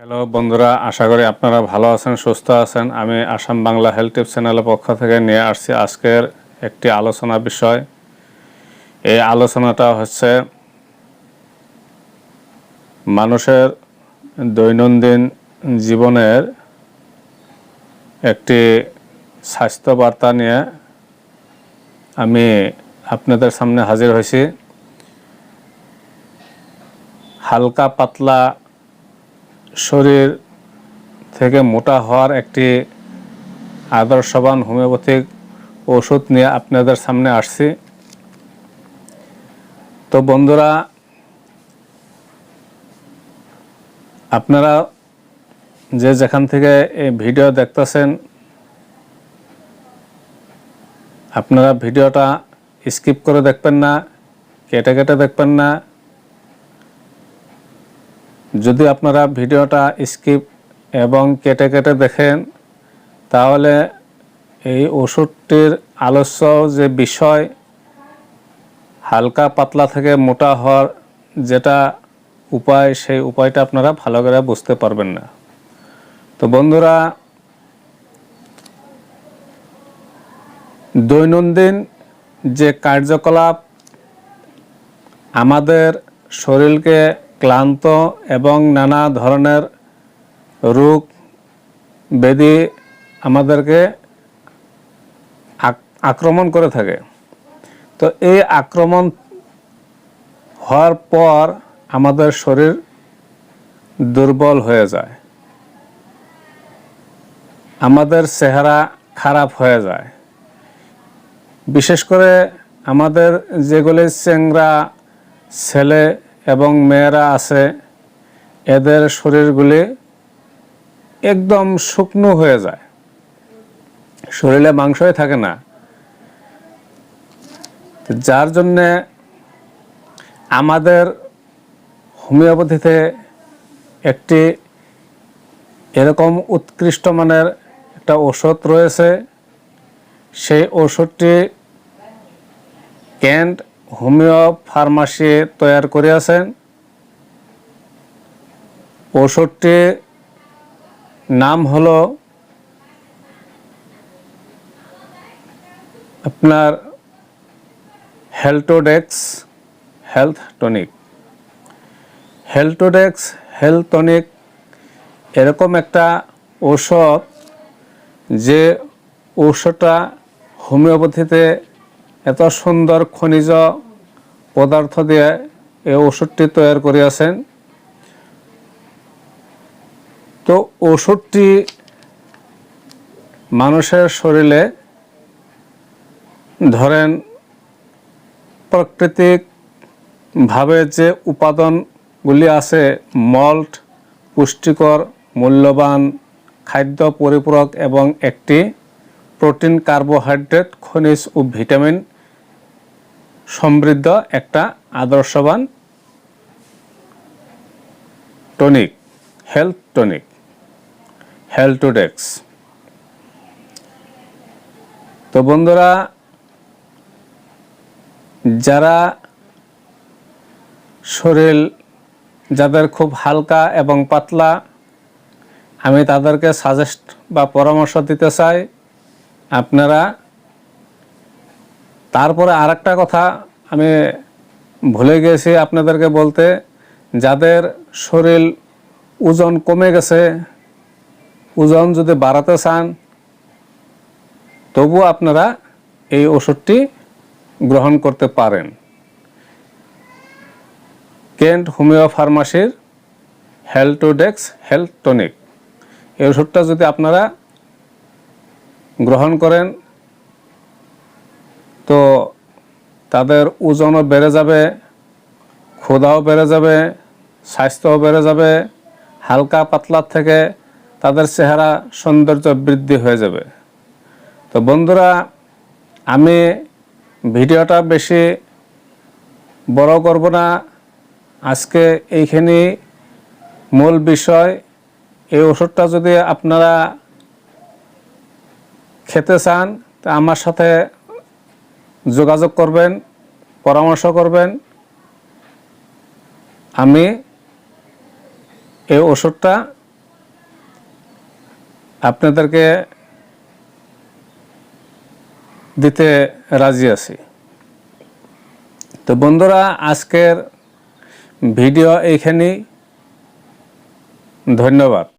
Hello বন্ধুরা, আশা করি আপনারা ভালো আছেন, সুস্থ আছেন। আমি আসাম বাংলা হেলথ টিপ চ্যানেলের পক্ষ থেকে নিয়ে আসছি আজকের একটি আলোচনা বিষয়। এই আলোচনাটা হচ্ছে মানুষের দৈনন্দিন জীবনের একটি স্বাস্থ্য বার্তা নিয়ে আমি আপনাদের সামনে হাজির হয়েছি। হালকা পাতলা শরীর থেকে মোটা হওয়ার একটি আদর্শবান হোমিওপ্যাথিক ওষুধ নিয়ে আপনাদের সামনে আসছি। তো বন্ধুরা, আপনারা যে যেখান থেকে এই ভিডিও দেখতেছেন, আপনারা ভিডিওটা স্কিপ করে দেখবেন না, কেটে কেটে দেখবেন না যদি আপনারা ভিডিওটা স্কিপ এবং কেটে কেটে দেখেন, তাহলে এই ওষুধটির আলস্য যে বিষয়, হালকা পাতলা থেকে মোটা হওয়ার যেটা উপায়, সেই উপায়টা আপনারা ভালো করে বুঝতে পারবেন না। তো বন্ধুরা, দৈনন্দিন যে কার্যকলাপ আমাদের শরীরকে ক্লান্ত এবং নানা ধরনের রোগ ব্যাধি আমাদেরকে আক- আক্রমণ করে থাকে। তো এই আক্রমণ হওয়ার পর আমাদের শরীর দুর্বল হয়ে যায়। আমাদের চেহারা খারাপ হয়ে যায়। বিশেষ করে আমাদের যেগুলি চেংরা ছেলে এবং মেয়েরা আছে, এদের শরীরগুলি একদম শুকনো হয়ে যায়। শরীরে মাংসই থাকে না। যার জন্যে আমাদের হোমিওপ্যাথিতে একটি এরকম উৎকৃষ্ট মানের একটা ওষুধ রয়েছে। সেই ওষুধটি ক্যান্ট হোমিও ফার্মাসি তৈরি করিয়াছেন ওষুধটি নাম হলো আপনার Heltodex health tonic. Heltodex health tonic এরকম একটা ঔষধ যে ঔষধটা হোমিওপ্যাথিতে এত সুন্দর খনিজ পদার্থ দিয়ে এই ওষুধটি তৈরি করিয়াছেন। তো ওষুধটি মানুষের শরীরে ধরেন প্রাকৃতিক ভাবে যে উপাদানগুলি আছে, মল্ট, পুষ্টিকর, মূল্যবান খাদ্য পরিপূরক এবং একটি প্রোটিন, কার্বোহাইড্রেট, খনিজ ও ভিটামিন সমৃদ্ধ একটা আদর্শবান টনিক হেলথ টনিক হেলটোডেক্স তো বন্ধুরা, যারা শরীর যাদের খুব হালকা এবং পাতলা, আমি তাদেরকে সাজেস্ট বা পরামর্শ দিতে চাই, আপনারা তারপরে আরেকটা কথা আমি ভুলে গেছি আপনাদেরকে বলতে, যাদের শরীর ওজন কমে গেছে, ওজন যদি বাড়াতে চান তবু আপনারা এই ওষুধটি গ্রহণ করতে পারেন। কেন্ট হোমিও ফার্মাসির হেলটোডেক্স হেলথ টনিক এই ওষুধটা যদি আপনারা গ্রহণ করেন তো তাদের ওজনও বেড়ে যাবে, ক্ষুধাও বেড়ে যাবে, স্বাস্থ্যও বেড়ে যাবে, হালকা পাতলার থেকে তাদের চেহারা সৌন্দর্য বৃদ্ধি হয়ে যাবে। তো বন্ধুরা, আমি ভিডিওটা বেশি বড় করব না। আজকে এইখানে মূল বিষয়, এই ওষুধটা যদি আপনারা খেতে চান, তা আমার সাথে যোগাযোগ করবেন, পরামর্শ করবেন। আমি এই ওষুধটা আপনাদেরকে দিতে রাজি আছি। তো বন্ধুরা, আজকের ভিডিও এইখানেই। ধন্যবাদ।